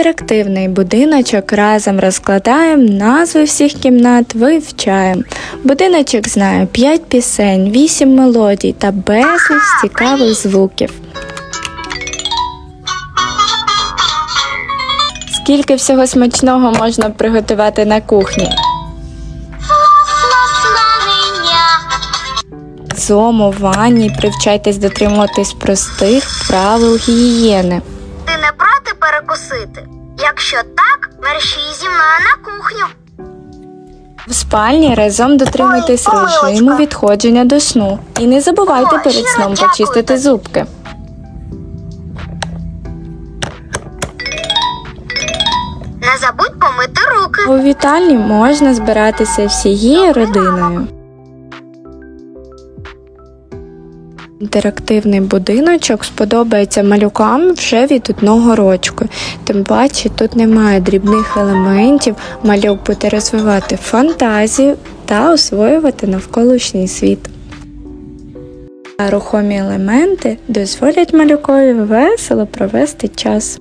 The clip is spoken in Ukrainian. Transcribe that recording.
Інтерактивний будиночок разом розкладаємо, назви всіх кімнат вивчаємо. Будиночок знає 5 пісень, 8 мелодій та безліч цікавих звуків. Скільки всього смачного можна приготувати на кухні? Зому, ванні, привчайтесь дотримуватись простих правил гігієни. Не проти перекусити? Якщо так, мерщій зі мною на кухню. В спальні разом дотримуйтесь Ой, помилочка. режиму відходження до сну. І не забувайте Ой, перед щиро сном дякую почистити тобі. зубки. Не забудь помити руки. У вітальні можна збиратися всією родиною. Інтерактивний будиночок сподобається малюкам вже від одного рочку. Тим паче тут немає дрібних елементів, малюк буде розвивати фантазію та освоювати навколишній світ. Рухомі елементи дозволять малюкові весело провести час.